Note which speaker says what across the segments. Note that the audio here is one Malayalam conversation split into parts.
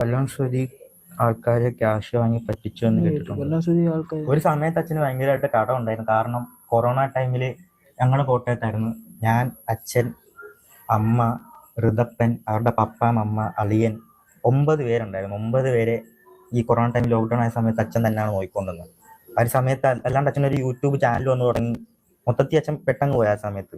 Speaker 1: കൊല്ലം സ്വതി ആൾക്കാര് ക്യാഷ് വാങ്ങി പറ്റിച്ചു എന്ന് കേട്ടിട്ടുണ്ട് ഒരു സമയത്ത് അച്ഛന് ഭയങ്കരമായിട്ട് കടം ഉണ്ടായിരുന്നു കാരണം കൊറോണ ടൈമിൽ ഞങ്ങൾ കോട്ടയത്തായിരുന്നു ഞാൻ അച്ഛൻ അമ്മ ഋതപ്പൻ അവരുടെ പപ്പ അമ്മ അളിയൻ ഒമ്പത് പേരുണ്ടായിരുന്നു ഒമ്പത് പേരെ ഈ കൊറോണ ടൈം ലോക്ക്ഡൗൺ ആയ സമയത്ത് അച്ഛൻ തന്നെയാണ് നോക്കിക്കൊണ്ടുവന്നത് ആ ഒരു സമയത്ത് അല്ലാണ്ട് അച്ഛൻ ഒരു യൂട്യൂബ് ചാനൽ വന്ന് തുടങ്ങി മൊത്തത്തിൽ അച്ഛൻ പെട്ടെന്ന് പോയ ആ സമയത്ത്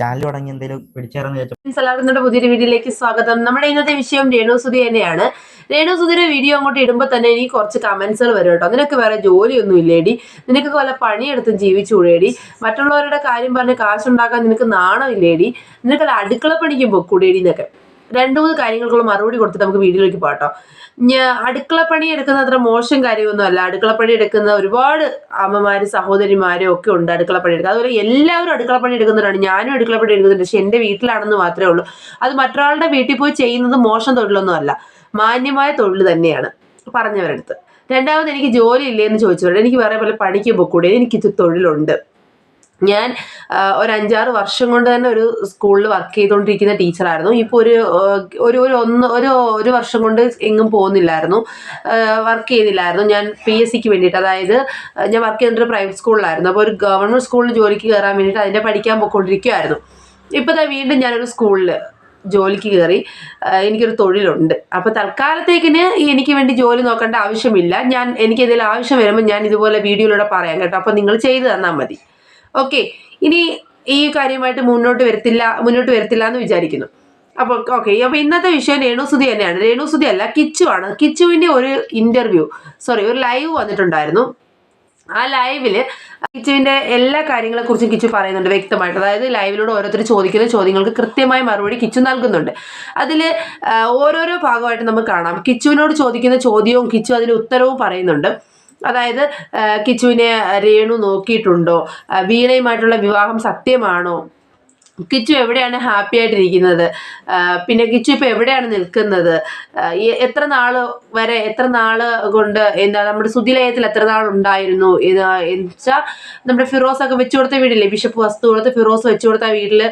Speaker 1: ചാനൽ തുടങ്ങി എന്തെങ്കിലും പിടിച്ചേർന്ന് എല്ലാവരും പുതിയൊരു വീഡിയോയിലേക്ക് സ്വാഗതം നമ്മുടെ ഇന്നത്തെ വിഷയം രേണുസുതി തന്നെയാണ് രേണു വീഡിയോ അങ്ങോട്ട് ഇടുമ്പോൾ തന്നെ എനിക്ക് കുറച്ച് കമൻസുകൾ വരും കേട്ടോ നിനക്ക് വേറെ ജോലിയൊന്നും ഇല്ലേടി നിനക്ക് വല്ല പണിയെടുത്തും ജീവിച്ചുകൂടേടി മറ്റുള്ളവരുടെ കാര്യം പറഞ്ഞ് കാശുണ്ടാക്കാൻ നിനക്ക് നാണമില്ലേടി നിനക്ക് വല്ല അടുക്കള പണിക്കും പൊക്കൂടേടി എന്നൊക്കെ രണ്ട് മൂന്ന് കാര്യങ്ങൾക്കുള്ള മറുപടി കൊടുത്തിട്ട് നമുക്ക് വീഡിയോയിലേക്ക് പോകട്ടോ അടുക്കളപ്പണി എടുക്കുന്ന അത്ര മോശം കാര്യമൊന്നുമല്ല അടുക്കളപ്പണി എടുക്കുന്ന ഒരുപാട് അമ്മമാരും സഹോദരിമാരും ഒക്കെ ഉണ്ട് അടുക്കളപ്പണി എടുക്കുക അതുപോലെ എല്ലാവരും അടുക്കളപ്പണി എടുക്കുന്നവരാണ് ഞാനും അടുക്കളപ്പണി എടുക്കുന്നുണ്ട് പക്ഷെ എൻ്റെ വീട്ടിലാണെന്ന് മാത്രമേ ഉള്ളൂ അത് മറ്റൊരാളുടെ വീട്ടിൽ പോയി ചെയ്യുന്നത് മോശം തൊഴിലൊന്നും അല്ല മാന്യമായ തൊഴിൽ തന്നെയാണ് പറഞ്ഞവരടുത്ത് രണ്ടാമത് എനിക്ക് ജോലി ഇല്ലേ എന്ന് ചോദിച്ചവരുടെ എനിക്ക് വേറെ പോലെ പണിക്ക് പോയിക്കൂടെ എനിക്ക് തൊഴിലുണ്ട് ഞാൻ ഒരു അഞ്ചാറ് വർഷം കൊണ്ട് തന്നെ ഒരു സ്കൂളിൽ വർക്ക് ചെയ്തുകൊണ്ടിരിക്കുന്ന ടീച്ചറായിരുന്നു ഇപ്പോൾ ഒരു ഒരു ഒരു ഒന്ന് ഒരു ഒരു വർഷം കൊണ്ട് എങ്ങും പോകുന്നില്ലായിരുന്നു വർക്ക് ചെയ്തില്ലായിരുന്നു ഞാൻ പി എസ് സിക്ക് വേണ്ടിയിട്ട് അതായത് ഞാൻ വർക്ക് ചെയ്തിട്ടൊരു പ്രൈവറ്റ് സ്കൂളിലായിരുന്നു അപ്പോൾ ഒരു ഗവൺമെൻറ് സ്കൂളിൽ ജോലിക്ക് കയറാൻ വേണ്ടിയിട്ട് അതിൻ്റെ പഠിക്കാൻ പോയിക്കൊണ്ടിരിക്കുമായിരുന്നു ഇപ്പോൾ വീണ്ടും ഞാനൊരു സ്കൂളിൽ ജോലിക്ക് കയറി എനിക്കൊരു തൊഴിലുണ്ട് അപ്പോൾ തൽക്കാലത്തേക്കിന് എനിക്ക് വേണ്ടി ജോലി നോക്കേണ്ട ആവശ്യമില്ല ഞാൻ എനിക്ക് എന്തെങ്കിലും ആവശ്യം വരുമ്പോൾ ഞാൻ ഇതുപോലെ വീഡിയോയിലൂടെ പറയാം കേട്ടോ അപ്പോൾ നിങ്ങൾ ചെയ്തു തന്നാൽ മതി ഓക്കെ ഇനി ഈ കാര്യമായിട്ട് മുന്നോട്ട് വരത്തില്ല മുന്നോട്ട് വരത്തില്ല എന്ന് വിചാരിക്കുന്നു അപ്പോൾ ഓക്കെ അപ്പോൾ ഇന്നത്തെ വിഷയം രേണുസുതി തന്നെയാണ് രേണുസുതി അല്ല കിച്ചു ആണ് കിച്ചുവിൻ്റെ ഒരു ഇൻ്റർവ്യൂ സോറി ഒരു ലൈവ് വന്നിട്ടുണ്ടായിരുന്നു ആ ലൈവിൽ കിച്ചുവിൻ്റെ എല്ലാ കാര്യങ്ങളെക്കുറിച്ചും കിച്ചു പറയുന്നുണ്ട് വ്യക്തമായിട്ട് അതായത് ലൈവിലൂടെ ഓരോരുത്തർ ചോദിക്കുന്ന ചോദ്യങ്ങൾക്ക് കൃത്യമായ മറുപടി കിച്ചു നൽകുന്നുണ്ട് അതിൽ ഓരോരോ ഭാഗമായിട്ട് നമുക്ക് കാണാം കിച്ചുവിനോട് ചോദിക്കുന്ന ചോദ്യവും കിച്ചു അതിന് ഉത്തരവും പറയുന്നുണ്ട് അതായത് കിച്ചുവിനെ രേണു നോക്കിയിട്ടുണ്ടോ വീണയുമായിട്ടുള്ള വിവാഹം സത്യമാണോ കിച്ചു എവിടെയാണ് ഹാപ്പി ആയിട്ടിരിക്കുന്നത് പിന്നെ കിച്ചു ഇപ്പം എവിടെയാണ് നിൽക്കുന്നത് എത്ര നാൾ വരെ എത്ര നാൾ കൊണ്ട് എന്താ നമ്മുടെ സുതിലയത്തിൽ എത്ര നാൾ ഉണ്ടായിരുന്നു എന്ന് വെച്ചാൽ നമ്മുടെ ഫിറോസ് ഒക്കെ വെച്ചു കൊടുത്ത വീടില്ലേ ബിഷപ്പ് വസ്തു കൊടുത്ത് ഫിറോസ് വെച്ചു കൊടുത്ത വീട്ടിൽ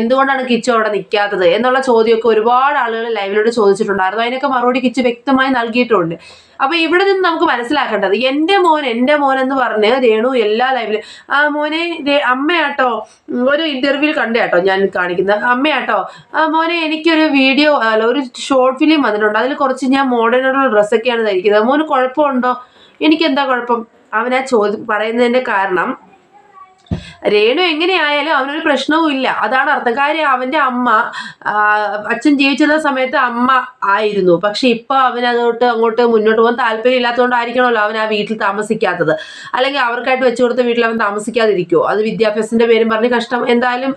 Speaker 1: എന്തുകൊണ്ടാണ് കിച്ചു അവിടെ നിൽക്കാത്തത് എന്നുള്ള ചോദ്യമൊക്കെ ഒരുപാട് ആളുകൾ ലൈവിലൂടെ ചോദിച്ചിട്ടുണ്ടായിരുന്നു അതിനൊക്കെ മറുപടി കിച്ചു വ്യക്തമായി നൽകിയിട്ടുണ്ട് അപ്പൊ ഇവിടെ നിന്ന് നമുക്ക് മനസ്സിലാക്കേണ്ടത് എൻ്റെ മോൻ എൻ്റെ മോൻ എന്ന് പറഞ്ഞ് രേണു എല്ലാ ലൈവിലും ആ മോനെ അമ്മയാട്ടോ ഒരു ഇന്റർവ്യൂവിൽ കണ്ടേട്ടോ ഞാൻ കാണിക്കുന്നത് അമ്മയാട്ടോ ആ മോനെ എനിക്കൊരു വീഡിയോ അല്ല ഒരു ഷോർട്ട് ഫിലിം വന്നിട്ടുണ്ട് അതിൽ കുറച്ച് ഞാൻ മോഡേണായിട്ടുള്ള ഡ്രസ്സൊക്കെയാണ് ധരിക്കുന്നത് മോന് കുഴപ്പമുണ്ടോ എനിക്കെന്താ കുഴപ്പം അവനാ ചോദ്യം പറയുന്നതിന്റെ കാരണം രേണു എങ്ങനെയായാലും അവനൊരു പ്രശ്നവും ഇല്ല അതാണ് അർത്ഥകാര്യം അവന്റെ അവൻ്റെ അമ്മ അച്ഛൻ ജീവിച്ചിരുന്ന സമയത്ത് അമ്മ ആയിരുന്നു പക്ഷെ ഇപ്പൊ അവനതോട്ട് അങ്ങോട്ട് മുന്നോട്ട് പോകാൻ താല്പര്യം ഇല്ലാത്തതുകൊണ്ടായിരിക്കണമല്ലോ അവൻ ആ വീട്ടിൽ താമസിക്കാത്തത് അല്ലെങ്കിൽ അവർക്കായിട്ട് വെച്ചു കൊടുത്ത വീട്ടിൽ അവൻ താമസിക്കാതിരിക്കുമോ അത് വിദ്യാഭ്യാസത്തിന്റെ പേരും പറഞ്ഞ് കഷ്ടം എന്തായാലും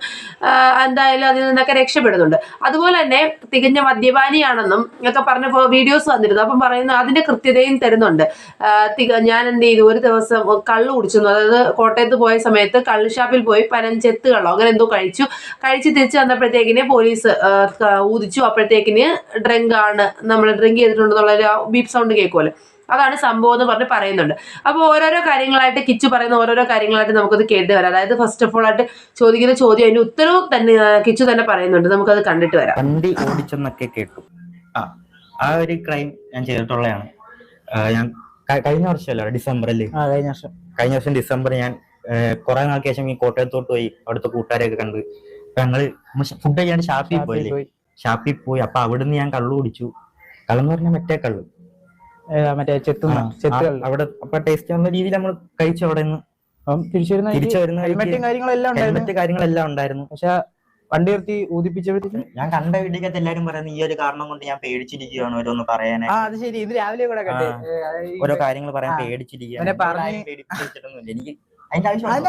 Speaker 1: എന്തായാലും അതിൽ നിന്നൊക്കെ രക്ഷപ്പെടുന്നുണ്ട് അതുപോലെ തന്നെ തികഞ്ഞ മദ്യപാനിയാണെന്നും ഒക്കെ പറഞ്ഞ വീഡിയോസ് വന്നിരുന്നു അപ്പം പറയുന്നു അതിന്റെ കൃത്യതയും തരുന്നുണ്ട് ഞാൻ എന്ത് ചെയ്തു ഒരു ദിവസം കള്ള് കുടിച്ചിരുന്നു അതായത് കോട്ടയത്ത് പോയ സമയത്ത് കള്ള് ഷാപ്പിൽ പോയി പനഞ്ചെത്തുകളോ അങ്ങനെ എന്തോ കഴിച്ചു കഴിച്ച് തിരിച്ചു വന്നപ്പോഴത്തേക്കിന് പോലീസ് ഉദിച്ചു അപ്പോഴത്തേക്കിന് ഡ്രങ്ക് ആണ് നമ്മൾ ഡ്രിങ്ക് ചെയ്തിട്ടുണ്ടെന്നുള്ള ഒരു ബീപ് സൗണ്ട് കേൾക്കുമല്ലോ അതാണ് സംഭവം എന്ന് പറഞ്ഞ് പറയുന്നുണ്ട് അപ്പോൾ ഓരോരോ കാര്യങ്ങളായിട്ട് കിച്ചു പറയുന്ന ഓരോരോ കാര്യങ്ങളായിട്ട് നമുക്കത് കേട്ട് വരാം അതായത് ഫസ്റ്റ് ഓഫ് ഓൾ ആയിട്ട് ചോദിക്കുന്ന ചോദ്യം അതിന്റെ ഉത്തരവ് തന്നെ കിച്ചു തന്നെ പറയുന്നുണ്ട് നമുക്കത് കണ്ടിട്ട് വരാം ഓടിച്ചെന്നൊക്കെ കേട്ടു ആ ആ ഒരു ക്രൈം ഞാൻ ചെയ്തിട്ടുള്ളതാണ് ഞാൻ കഴിഞ്ഞ വർഷമല്ലോ ഡിസംബറിൽ കഴിഞ്ഞ വർഷം കഴിഞ്ഞ വർഷം ഡിസംബർ ഞാൻ കുറെ നാൾക്ക് ശേഷം ഈ കോട്ടയത്തോട്ട് പോയി അവിടുത്തെ കൂട്ടുകാരെയൊക്കെ കണ്ട് ഞങ്ങള് ഫുഡ് കഴിക്കാണ്ട് ഷാപ്പിൽ പോയി ഷാപ്പിൽ പോയി അപ്പൊ അവിടുന്ന് ഞാൻ കള്ളു കുടിച്ചു കള്ളെന്ന് പറഞ്ഞാൽ മറ്റേ കള്ളു മറ്റേ ചെത്തു അവിടെ അപ്പൊ ടേസ്റ്റ് വന്ന രീതിയിൽ നമ്മൾ കഴിച്ചു അവിടെ നിന്ന് തിരിച്ചു വരുന്ന ഹെൽമറ്റ് കാര്യങ്ങളെല്ലാം ഉണ്ടായിരുന്നു പക്ഷെ വണ്ടി നിർത്തി ഊതിപ്പിച്ചപ്പോഴത്തേക്കും ഞാൻ കണ്ട വീട്ടിലേക്കത്ത് എല്ലാരും പറയുന്നത് ഈ ഒരു കാരണം കൊണ്ട് ഞാൻ പേടിച്ചിരിക്കുകയാണ് ഓരോന്ന് പറയാനായി അത് ശരി ഇത് രാവിലെ കൂടെ ഓരോ കാര്യങ്ങൾ പറയാൻ പേടിച്ചിരിക്കുക എനിക്ക് അതിന്റെ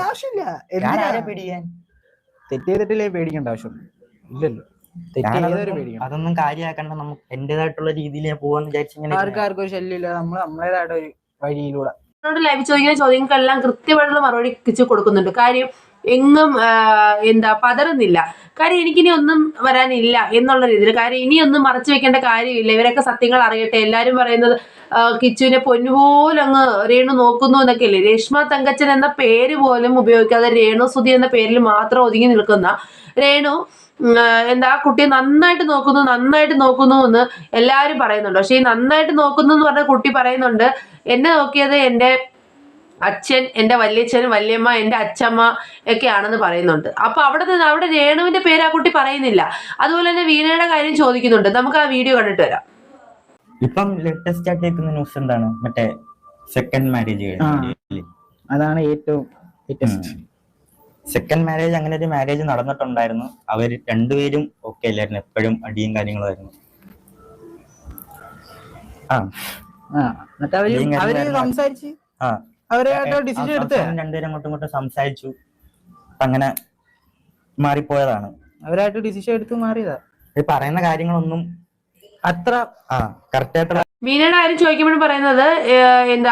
Speaker 1: പേടിക്കേണ്ട ആവശ്യം ഇല്ലല്ലോ അതൊന്നും കാര്യമാക്കണ്ട നമുക്ക് എന്റേതായിട്ടുള്ള രീതിയിൽ പോവാന്ന് വിചാരിച്ചിങ്ങനെ ആർക്കാർക്കും ശല്യമില്ല നമ്മൾ ചോദ്യങ്ങൾക്കെല്ലാം കൃത്യമായിട്ടുള്ള മറുപടി കൊടുക്കുന്നുണ്ട് കാര്യം എങ്ങും എന്താ പതറുന്നില്ല കാര്യം എനിക്കിനി ഒന്നും വരാനില്ല എന്നുള്ള രീതിയിൽ കാര്യം ഇനിയൊന്നും മറച്ചു വെക്കേണ്ട കാര്യമില്ല ഇവരൊക്കെ സത്യങ്ങൾ അറിയട്ടെ എല്ലാവരും പറയുന്നത് കിച്ചുവിനെ പൊന്നുപോലെ അങ്ങ് രേണു നോക്കുന്നു എന്നൊക്കെ അല്ലേ രേഷ്മ തങ്കച്ചൻ എന്ന പേര് പോലും ഉപയോഗിക്കാതെ രേണു സുധി എന്ന പേരിൽ മാത്രം ഒതുങ്ങി നിൽക്കുന്ന രേണു എന്താ ആ കുട്ടിയെ നന്നായിട്ട് നോക്കുന്നു നന്നായിട്ട് നോക്കുന്നു എന്ന് എല്ലാവരും പറയുന്നുണ്ട് പക്ഷെ ഈ നന്നായിട്ട് നോക്കുന്നു എന്ന് പറഞ്ഞ കുട്ടി പറയുന്നുണ്ട് എന്നെ നോക്കിയത് എൻ്റെ അച്ഛൻ എൻ്റെ വല്യച്ഛനും വല്യമ്മ എൻ്റെ അച്ഛമ്മ ഒക്കെ ആണെന്ന് പറയുന്നുണ്ട് അപ്പോൾ അവിടെ നിന്ന് അവിടെ രേണുവിൻ്റെ പേര് ആ കുട്ടി പറയുന്നില്ല അതുപോലെ തന്നെ വീണയുടെ കാര്യം ചോദിക്കുന്നുണ്ട് നമുക്ക് ആ വീഡിയോ കണ്ടിട്ട് വരാം ഇപ്പം ലേറ്റസ്റ്റ് ആയിട്ട് ന്യൂസ് എന്താണ് മറ്റേ സെക്കൻഡ് മാരേജ് അതാണ് ഏറ്റവും സെക്കൻഡ് മാരേജ് അങ്ങനെ ഒരു മാരേജ് നടന്നിട്ടുണ്ടായിരുന്നു അവർ രണ്ടുപേരും ഓക്കെ അല്ലായിരുന്നു എപ്പോഴും അടിയും കാര്യങ്ങളായിരുന്നു ആ അവര് ആ അവരായിട്ട് ഡിസിഷൻ എടുത്തേ രണ്ടുപേരും അങ്ങോട്ടും ഇങ്ങോട്ടും സംസാരിച്ചു അങ്ങനെ മാറിപ്പോയതാണ് അവരായിട്ട് ഡിസിഷൻ എടുത്ത് മാറിയതാ ഈ പറയുന്ന കാര്യങ്ങളൊന്നും അത്ര ആ വീണയുടെ കാര്യം ചോദിക്കുമ്പോഴും പറയുന്നത് എന്താ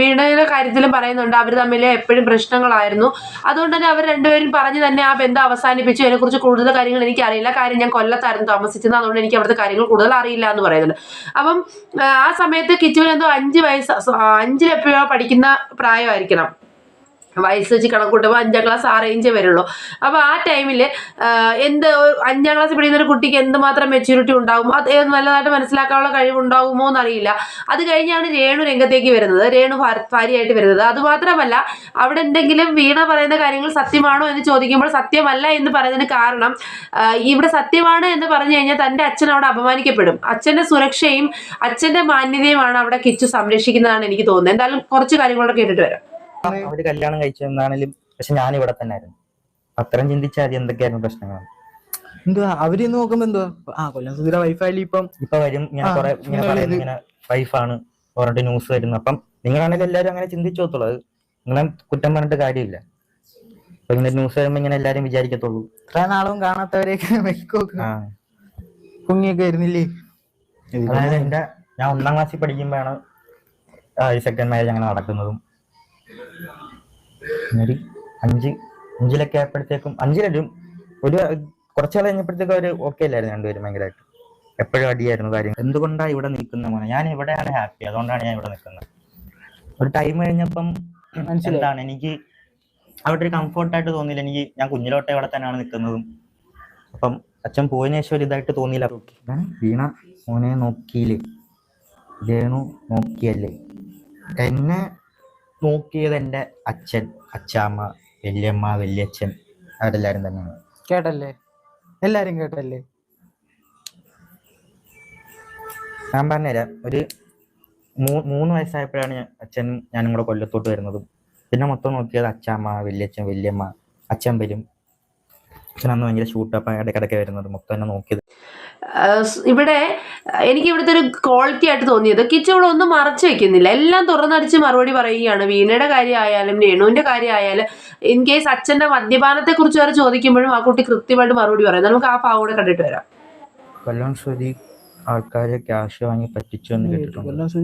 Speaker 1: വീണയുടെ കാര്യത്തിലും പറയുന്നുണ്ട് അവർ തമ്മിൽ എപ്പോഴും പ്രശ്നങ്ങളായിരുന്നു അതുകൊണ്ട് തന്നെ അവർ രണ്ടുപേരും പറഞ്ഞ് തന്നെ ആ ബന്ധം അവസാനിപ്പിച്ചു അതിനെക്കുറിച്ച് കൂടുതൽ കാര്യങ്ങൾ എനിക്ക് അറിയില്ല കാര്യം ഞാൻ കൊല്ലത്തായിരുന്നു താമസിച്ചത് അതുകൊണ്ട് എനിക്ക് അവിടുത്തെ കാര്യങ്ങൾ കൂടുതൽ അറിയില്ല എന്ന് പറയുന്നുണ്ട് അപ്പം ആ സമയത്ത് കിച്ചുവിന് എന്തോ അഞ്ച് വയസ്സ് അഞ്ചിലെപ്പോഴോ പഠിക്കുന്ന പ്രായമായിരിക്കണം വയസ്സ് വെച്ച് കണക്ക് കൂട്ടുമ്പോൾ അഞ്ചാം ക്ലാസ് ആറേഞ്ചേ വരുള്ളൂ അപ്പോൾ ആ ടൈമിൽ എന്ത് അഞ്ചാം ക്ലാസ് പഠിക്കുന്ന ഒരു കുട്ടിക്ക് എന്തുമാത്രം മെച്യൂരിറ്റി ഉണ്ടാകും അത് നല്ലതായിട്ട് മനസ്സിലാക്കാനുള്ള കഴിവുണ്ടാകുമോ എന്നറിയില്ല അത് കഴിഞ്ഞാണ് രേണു രംഗത്തേക്ക് വരുന്നത് രേണു ഭാര്യയായിട്ട് വരുന്നത് അതുമാത്രമല്ല അവിടെ എന്തെങ്കിലും വീണ പറയുന്ന കാര്യങ്ങൾ സത്യമാണോ എന്ന് ചോദിക്കുമ്പോൾ സത്യമല്ല എന്ന് പറയുന്നതിന് കാരണം ഇവിടെ സത്യമാണ് എന്ന് പറഞ്ഞു കഴിഞ്ഞാൽ തൻ്റെ അച്ഛൻ അവിടെ അപമാനിക്കപ്പെടും അച്ഛൻ്റെ സുരക്ഷയും അച്ഛൻ്റെ മാന്യതയുമാണ് അവിടെ കിച്ചു സംരക്ഷിക്കുന്നതാണ് എനിക്ക് തോന്നുന്നത് എന്തായാലും കുറച്ച് കാര്യങ്ങളൊക്കെ കേട്ടിട്ട് വരാം അവര് കല്യാണം കഴിച്ചു എന്നാണെങ്കിലും പക്ഷെ ഞാൻ ഇവിടെ തന്നെ ആയിരുന്നു അത്രയും ചിന്തിച്ചാൽ മതി എന്തൊക്കെയായിരുന്നു പ്രശ്നങ്ങൾ എന്തുവാ അവര് നോക്കുമ്പോ എന്തുവാ ആ കൊല്ലം സുധീര വൈഫായാലും ഇപ്പം ഇപ്പൊ വരും ഇങ്ങനെ കുറെ ഇങ്ങനെ പറയുന്നത് ഇങ്ങനെ വൈഫാണ് പറഞ്ഞിട്ട് ന്യൂസ് വരുന്നു അപ്പം നിങ്ങളാണെങ്കിൽ എല്ലാവരും അങ്ങനെ ചിന്തിച്ചോത്തുള്ളൂ അത് നിങ്ങളെ കുറ്റം പറഞ്ഞിട്ട് കാര്യമില്ല അപ്പൊ ഇങ്ങനെ ന്യൂസ് വരുമ്പോ ഇങ്ങനെ എല്ലാരും വിചാരിക്കത്തുള്ളൂ ഇത്ര നാളും കാണാത്തവരെയൊക്കെ വെക്കോക്ക് വരുന്നില്ലേ അതായത് എന്റെ ഞാൻ ഒന്നാം ക്ലാസ്സിൽ പഠിക്കുമ്പോഴാണ് സെക്കൻഡ് മാരേജ് അങ്ങനെ നടക്കുന്നതും ഒരു അഞ്ച് അഞ്ചിലൊക്കെ ആയപ്പോഴത്തേക്കും അഞ്ചിലും ഒരു കുറച്ച് കഴിഞ്ഞപ്പോഴത്തേക്കും അവർ ഓക്കെ അല്ലായിരുന്നു രണ്ടുപേരും ഭയങ്കരമായിട്ട് എപ്പോഴും അടിയായിരുന്നു കാര്യം എന്തുകൊണ്ടാണ് ഇവിടെ നിൽക്കുന്ന മോനെ ഞാൻ ഇവിടെയാണ് ഹാപ്പി അതുകൊണ്ടാണ് ഞാൻ ഇവിടെ നിൽക്കുന്നത് ഒരു ടൈം കഴിഞ്ഞപ്പം മനസ്സിലാണ് എനിക്ക് അവിടെ ഒരു കംഫർട്ടായിട്ട് തോന്നിയില്ല എനിക്ക് ഞാൻ കുഞ്ഞിലോട്ടെ ഇവിടെ തന്നെയാണ് നിൽക്കുന്നതും അപ്പം അച്ഛൻ പോയതിനു ശേഷം ഒരു ഇതായിട്ട് തോന്നിയില്ല ഞാൻ വീണ മോനെ നോക്കിയില്ലേ വേണു നോക്കിയല്ലേ എന്നെ നോക്കിയത് എൻ്റെ അച്ഛൻ അച്ഛാമ്മ വല്യമ്മ വല്യച്ഛൻ അവരെല്ലാരും തന്നെയാണ് കേട്ടല്ലേ എല്ലാരും കേട്ടല്ലേ ഞാൻ പറഞ്ഞുതരാം ഒരു മൂന്ന് വയസ്സായപ്പോഴാണ് ഞാൻ അച്ഛനും ഞാനും കൂടെ കൊല്ലത്തോട്ട് വരുന്നതും പിന്നെ മൊത്തം നോക്കിയത് അച്ഛാമ്മ വല്യച്ഛൻ വല്യമ്മ അച്ഛൻ വരും അച്ഛൻ അന്ന് ഭയങ്കര ഷൂട്ടപ്പ് ഇടയ്ക്കിടയ്ക്ക് വരുന്നത് മൊത്തം എന്നെ നോക്കിയത് ഇവിടെ എനിക്ക് ഇവിടുത്തെ ഒരു ക്വാളിറ്റി ആയിട്ട് തോന്നിയത് ഇവിടെ ഒന്നും മറച്ചു വെക്കുന്നില്ല എല്ലാം തുറന്നടിച്ച് മറുപടി പറയുകയാണ് വീണയുടെ കാര്യമായാലും രേണുവിൻ്റെ കാര്യമായാലും ഇൻ കേസ് അച്ഛൻ്റെ കുറിച്ച് വരെ ചോദിക്കുമ്പോഴും ആ കുട്ടി കൃത്യമായിട്ട് മറുപടി പറയും നമുക്ക് ആ ഭാവം കൂടെ കണ്ടിട്ട് വരാം കൊല്ലം ശ്രുതി ആൾക്കാരെ ക്യാഷ് വാങ്ങി പറ്റിച്ചു എന്ന് കേട്ടിട്ടുണ്ട്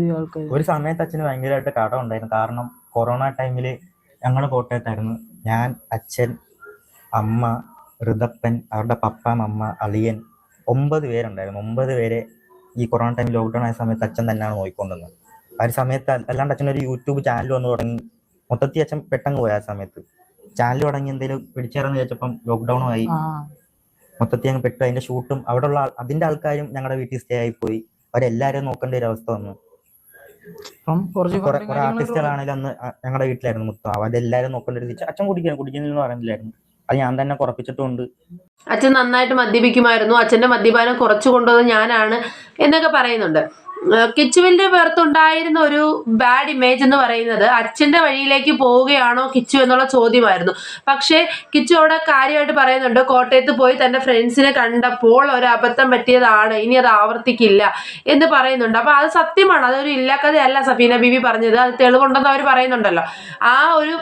Speaker 1: ഒരു സമയത്ത് അച്ഛന് ഭയങ്കരമായിട്ട് കടം ഉണ്ടായിരുന്നു കാരണം കൊറോണ ടൈമില് ഞങ്ങള് കോട്ടയത്തായിരുന്നു ഞാൻ അച്ഛൻ അമ്മ ഋതപ്പൻ അവരുടെ പപ്പ അമ്മ അളിയൻ ഒമ്പത് പേരുണ്ടായിരുന്നു ഒമ്പത് പേരെ ഈ കൊറോണ ടൈം ലോക്ക്ഡൗൺ ആയ സമയത്ത് അച്ഛൻ തന്നെയാണ് നോക്കിക്കൊണ്ടിരുന്നത് ആ ഒരു സമയത്ത് അല്ലാണ്ട് അച്ഛൻ ഒരു യൂട്യൂബ് ചാനൽ വന്നു തുടങ്ങി മൊത്തത്തിൽ അച്ഛൻ പെട്ടെന്ന് പോയ ആ സമയത്ത് ചാനൽ തുടങ്ങി എന്തെങ്കിലും പിടിച്ചേർന്ന് ചോദിച്ചപ്പം ലോക്ക്ഡൌണും ആയി മൊത്തത്തിൽ അങ്ങ് പെട്ടു അതിന്റെ ഷൂട്ടും അവിടെയുള്ള അതിന്റെ ആൾക്കാരും ഞങ്ങളുടെ വീട്ടിൽ സ്റ്റേ ആയി പോയി അവരെല്ലാരും നോക്കേണ്ട ഒരു അവസ്ഥ വന്നു കുറെ ആർട്ടിസ്റ്റുകളാണെങ്കിലും അന്ന് ഞങ്ങളുടെ വീട്ടിലായിരുന്നു മൊത്തം അവരെല്ലാരും നോക്കേണ്ട ഒരു അച്ഛൻ കുടിക്കാൻ കുടിക്കുന്നില്ലെന്ന് പറഞ്ഞില്ലായിരുന്നു അത് ഞാൻ തന്നെ കുറപ്പിച്ചിട്ടുണ്ട് അച്ഛൻ നന്നായിട്ട് മദ്യപിക്കുമായിരുന്നു അച്ഛന്റെ മദ്യപാനം കുറച്ചു കൊണ്ടുവന്നത് ഞാനാണ് എന്നൊക്കെ പറയുന്നുണ്ട് കിച്ചുവിന്റെ പുറത്തുണ്ടായിരുന്ന ഒരു ബാഡ് ഇമേജ് എന്ന് പറയുന്നത് അച്ഛന്റെ വഴിയിലേക്ക് പോവുകയാണോ കിച്ചു എന്നുള്ള ചോദ്യമായിരുന്നു പക്ഷേ കിച്ചു അവിടെ കാര്യമായിട്ട് പറയുന്നുണ്ട് കോട്ടയത്ത് പോയി തന്റെ ഫ്രണ്ട്സിനെ കണ്ടപ്പോൾ ഒരു അബദ്ധം പറ്റിയതാണ് ഇനി അത് ആവർത്തിക്കില്ല എന്ന് പറയുന്നുണ്ട് അപ്പൊ അത് സത്യമാണ് അതൊരു ഇല്ലാക്കഥയല്ല സഫീന ബീബി പറഞ്ഞത് അത് തെളിവുണ്ടെന്ന് അവർ പറയുന്നുണ്ടല്ലോ ആ ഒരു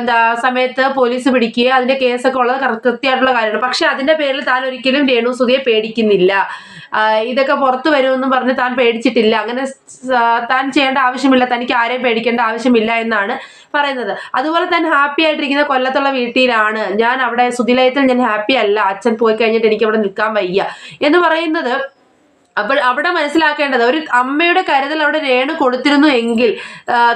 Speaker 1: എന്താ സമയത്ത് പോലീസ് പിടിക്കുക അതിന്റെ കേസൊക്കെ ഉള്ളത് കൃത്യമായിട്ടുള്ള കാര്യമാണ് പക്ഷെ അതിന്റെ പേരിൽ താൻ ഒരിക്കലും രേണു സുധിയെ പേടിക്കുന്നില്ല ഇതൊക്കെ പുറത്തു വരുമെന്നും പറഞ്ഞ് താൻ പേടിച്ചിട്ടില്ല അങ്ങനെ താൻ ചെയ്യേണ്ട ആവശ്യമില്ല തനിക്ക് ആരെയും പേടിക്കേണ്ട ആവശ്യമില്ല എന്നാണ് പറയുന്നത് അതുപോലെ തന്നെ ഹാപ്പി ആയിട്ടിരിക്കുന്ന കൊല്ലത്തുള്ള വീട്ടിലാണ് ഞാൻ അവിടെ സുതിലയത്തിൽ ഞാൻ ഹാപ്പി അല്ല അച്ഛൻ പോയി കഴിഞ്ഞിട്ട് എനിക്ക് അവിടെ നിൽക്കാൻ വയ്യ എന്ന് പറയുന്നത് അപ്പോൾ അവിടെ മനസ്സിലാക്കേണ്ടത് ഒരു അമ്മയുടെ കരുതൽ അവിടെ രേണു കൊടുത്തിരുന്നു എങ്കിൽ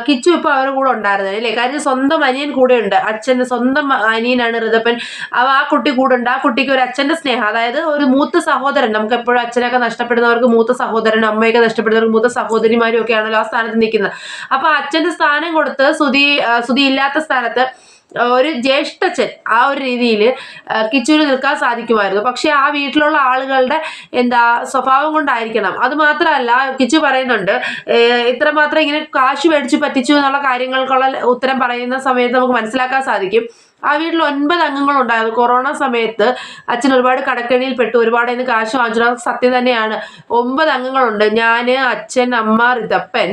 Speaker 1: കിച്ചു ഇപ്പം അവരുടെ കൂടെ ഉണ്ടായിരുന്നു അല്ലേ കാര്യം സ്വന്തം അനിയൻ കൂടെ ഉണ്ട് അച്ഛൻ്റെ സ്വന്തം അനിയനാണ് ഋതപ്പൻ അവ ആ കുട്ടി കൂടെ ഉണ്ട് ആ കുട്ടിക്ക് ഒരു അച്ഛൻ്റെ സ്നേഹം അതായത് ഒരു മൂത്ത സഹോദരൻ നമുക്ക് എപ്പോഴും അച്ഛനൊക്കെ നഷ്ടപ്പെടുന്നവർക്ക് മൂത്ത സഹോദരൻ അമ്മയൊക്കെ നഷ്ടപ്പെടുന്നവർക്ക് മൂത്ത സഹോദരിമാരും ഒക്കെ ആണല്ലോ ആ സ്ഥാനത്ത് നിൽക്കുന്നത് അപ്പോൾ അച്ഛൻ്റെ സ്ഥാനം കൊടുത്ത് സുതി സുതി ഇല്ലാത്ത സ്ഥാനത്ത് ഒരു ജ്യേഷ്ഠച്ഛൻ ആ ഒരു രീതിയിൽ കിച്ചൂര് നിൽക്കാൻ സാധിക്കുമായിരുന്നു പക്ഷെ ആ വീട്ടിലുള്ള ആളുകളുടെ എന്താ സ്വഭാവം കൊണ്ടായിരിക്കണം അത് മാത്രമല്ല കിച്ചു പറയുന്നുണ്ട് ഇത്രമാത്രം ഇങ്ങനെ കാശ് മേടിച്ചു പറ്റിച്ചു എന്നുള്ള കാര്യങ്ങൾക്കുള്ള ഉത്തരം പറയുന്ന സമയത്ത് നമുക്ക് മനസ്സിലാക്കാൻ സാധിക്കും ആ വീട്ടിൽ ഒൻപത് അംഗങ്ങളുണ്ടായിരുന്നു കൊറോണ സമയത്ത് അച്ഛൻ ഒരുപാട് കടക്കെണിയിൽ പെട്ടു ഒരുപാട് അതിന് കാശ് വാങ്ങിച്ചു സത്യം തന്നെയാണ് ഒമ്പത് അംഗങ്ങളുണ്ട് ഞാൻ അച്ഛൻ അമ്മ റിതപ്പൻ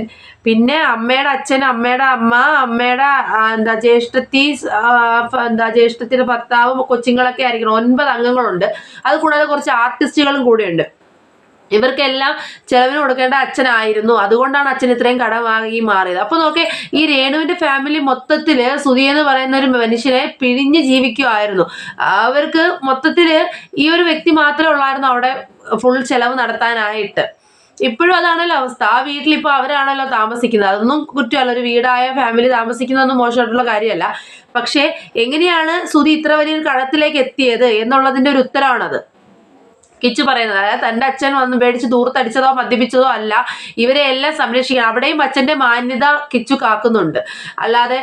Speaker 1: പിന്നെ അമ്മയുടെ അച്ഛൻ അമ്മയുടെ അമ്മ അമ്മയുടെ എന്താ ജ്യേഷ്ഠത്തി എന്താ ജ്യേഷ്ഠത്തിൻ്റെ ഭർത്താവും കൊച്ചുങ്ങളൊക്കെ ആയിരിക്കണം ഒൻപത് അംഗങ്ങളുണ്ട് അത് കൂടാതെ കുറച്ച് ആർട്ടിസ്റ്റുകളും കൂടെയുണ്ട് ഇവർക്കെല്ലാം ചെലവിന് കൊടുക്കേണ്ട അച്ഛനായിരുന്നു അതുകൊണ്ടാണ് അച്ഛൻ ഇത്രയും വാങ്ങി മാറിയത് അപ്പോൾ നോക്കേ ഈ രേണുവിന്റെ ഫാമിലി മൊത്തത്തിൽ സുധി എന്ന് പറയുന്ന ഒരു മനുഷ്യനെ പിഴിഞ്ഞ് ജീവിക്കുമായിരുന്നു അവർക്ക് മൊത്തത്തിൽ ഈ ഒരു വ്യക്തി മാത്രമേ ഉള്ളായിരുന്നു അവിടെ ഫുൾ ചെലവ് നടത്താനായിട്ട് ഇപ്പോഴും അതാണല്ലോ അവസ്ഥ ആ വീട്ടിൽ ഇപ്പൊ അവരാണല്ലോ താമസിക്കുന്നത് അതൊന്നും കുറ്റമല്ല ഒരു വീടായ ഫാമിലി താമസിക്കുന്നതൊന്നും മോശമായിട്ടുള്ള കാര്യമല്ല പക്ഷേ എങ്ങനെയാണ് സുധി ഇത്ര വലിയൊരു കടത്തിലേക്ക് എത്തിയത് എന്നുള്ളതിൻ്റെ ഒരു ഉത്തരമാണത് കിച്ചു പറയുന്നത് അതായത് തൻ്റെ അച്ഛൻ വന്ന് മേടിച്ച് ദൂർത്തടിച്ചതോ മദ്യപിച്ചതോ അല്ല ഇവരെ എല്ലാം സംരക്ഷിക്കണം അവിടെയും അച്ഛൻ്റെ മാന്യത കിച്ചു കാക്കുന്നുണ്ട് അല്ലാതെ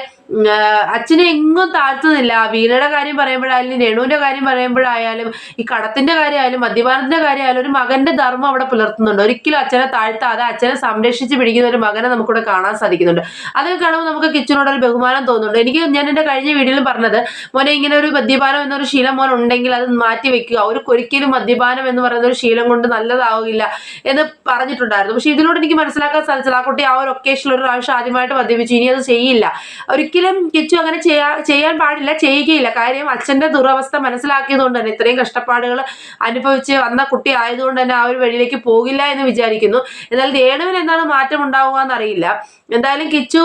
Speaker 1: അച്ഛനെ എങ്ങും താഴ്ത്തുന്നില്ല വീണയുടെ കാര്യം പറയുമ്പോഴായാലും രേണുവിന്റെ കാര്യം പറയുമ്പോഴായാലും ഈ കടത്തിന്റെ കാര്യമായാലും മദ്യപാനത്തിന്റെ കാര്യമായാലും ഒരു മകന്റെ ധർമ്മം അവിടെ പുലർത്തുന്നുണ്ട് ഒരിക്കലും അച്ഛനെ താഴ്ത്താതെ അച്ഛനെ സംരക്ഷിച്ച് പിടിക്കുന്ന ഒരു മകനെ നമുക്കിവിടെ കാണാൻ സാധിക്കുന്നുണ്ട് അതൊക്കെ കാണുമ്പോൾ നമുക്ക് കിച്ചനോട് ഒരു ബഹുമാനം തോന്നുന്നുണ്ട് എനിക്ക് ഞാൻ എന്റെ കഴിഞ്ഞ വീഡിയോയിലും പറഞ്ഞത് മോനെ ഇങ്ങനെ ഒരു മദ്യപാനം എന്നൊരു ശീലം മോൻ ഉണ്ടെങ്കിൽ അത് മാറ്റി വെക്കുക ഒരു ഒരിക്കലും മദ്യപാനം എന്ന് പറയുന്ന ഒരു ശീലം കൊണ്ട് നല്ലതാവില്ല എന്ന് പറഞ്ഞിട്ടുണ്ടായിരുന്നു പക്ഷെ ഇതിനോട് എനിക്ക് മനസ്സിലാക്കാൻ സാധിച്ചത് ആ കുട്ടി ആ ഒരു ഒക്കേഷനിൽ ഒരു പ്രാവശ്യം ആദ്യമായിട്ട് മദ്യപിച്ചു ഇനി അത് ചെയ്യില്ല ഒരിക്കലും ഒരിക്കലും കിച്ചു അങ്ങനെ ചെയ്യാ ചെയ്യാൻ പാടില്ല ചെയ്യുകയില്ല കാര്യം അച്ഛൻ്റെ ദുരവസ്ഥ മനസ്സിലാക്കിയതുകൊണ്ട് തന്നെ ഇത്രയും കഷ്ടപ്പാടുകൾ അനുഭവിച്ച് വന്ന കുട്ടി ആയതുകൊണ്ട് തന്നെ ആ ഒരു വഴിയിലേക്ക് പോകില്ല എന്ന് വിചാരിക്കുന്നു എന്നാൽ രേണുവിൽ എന്താണ് മാറ്റം ഉണ്ടാവുക എന്നറിയില്ല എന്തായാലും കിച്ചു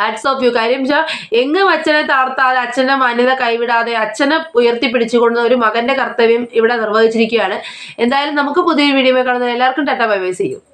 Speaker 1: ഹാറ്റ്സ് ഓഫ് യു കാര്യം വെച്ചാൽ എങ്ങും അച്ഛനെ താർത്താതെ അച്ഛൻ്റെ മാന്യത കൈവിടാതെ അച്ഛനെ ഉയർത്തിപ്പിടിച്ചുകൊണ്ട് ഒരു മകൻ്റെ കർത്തവ്യം ഇവിടെ നിർവഹിച്ചിരിക്കുകയാണ് എന്തായാലും നമുക്ക് പുതിയൊരു വീഡിയോ കാണുന്നത് എല്ലാവർക്കും ടെറ്റ ബൈ ബൈ ചെയ്യും